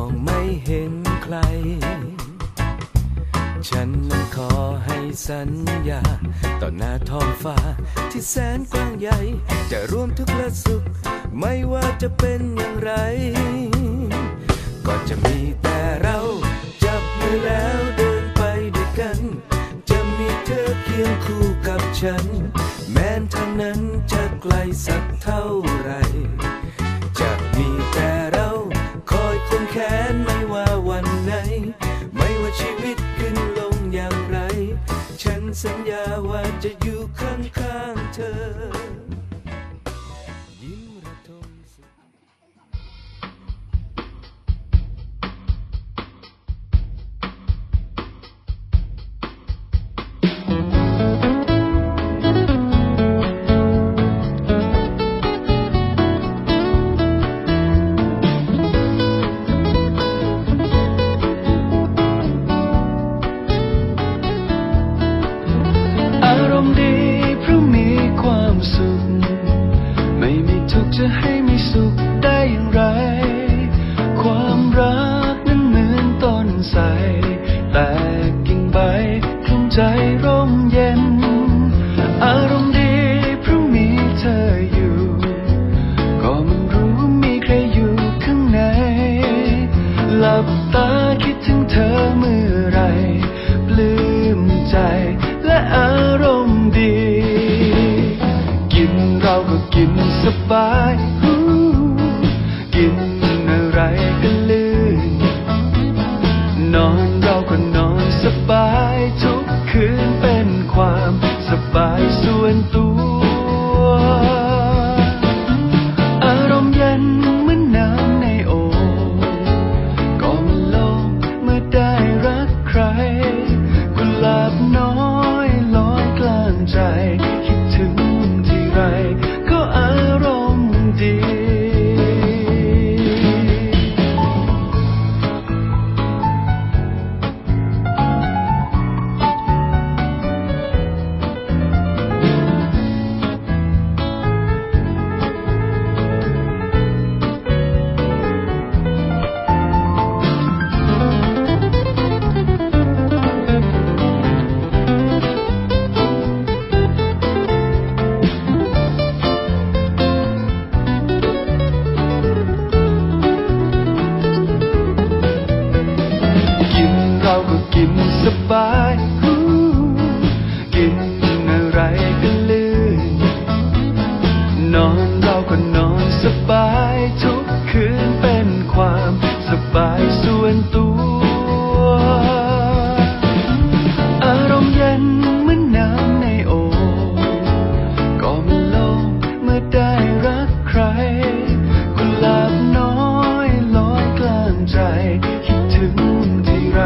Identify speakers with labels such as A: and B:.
A: องไม่เห็นใคร ฉันนั้นขอให้สัญญา ต่อหน้าท้องฟ้าที่แสนกว้างใหญ่ จะร่วมทุกข์และสุข ไม่ว่าจะเป็นอย่างไร ก็จะมีแต่เรา จับมือแล้วเดินไปด้วยกัน จะมีเธอเคียงคู่กับฉัน แม้นทางนั้นจะไกลสักเท่าไหรจะมีแต่ คงแขนไม่ว่าวันไหน ไม่ว่าชีวิตขึ้นลงอย่างไร ฉันสัญญาว่าจะอยู่ข้างๆเธอ
B: มีทุกข์จะให้มีสุขได้อย่างไร ความรักนั้นเหมือนต้นไทรแตกกิ่งใบคลุมใจร่มเย็น อารมณ์ดีเพราะมีเธออยู่ ก็มันรู้มีใครอยู่ข้างใน หลับตาคิดถึงเธอเมื่อ สบายกินอะไรก็ลื่น นอนเราก็นอนสบายทุกคืนเป็นความสบายส่วนตัว สบายกินอะไรก็ลื่น นอนเราก็นอนสบายทุกคืนเป็นความสบายส่วนตัว อารมณ์เย็นเหมือนน้ำในโอ่งก็มัโลงเมื่อได้รักใครคุหลาบน้อยลอยกลางใจ คิดถึงที่ไร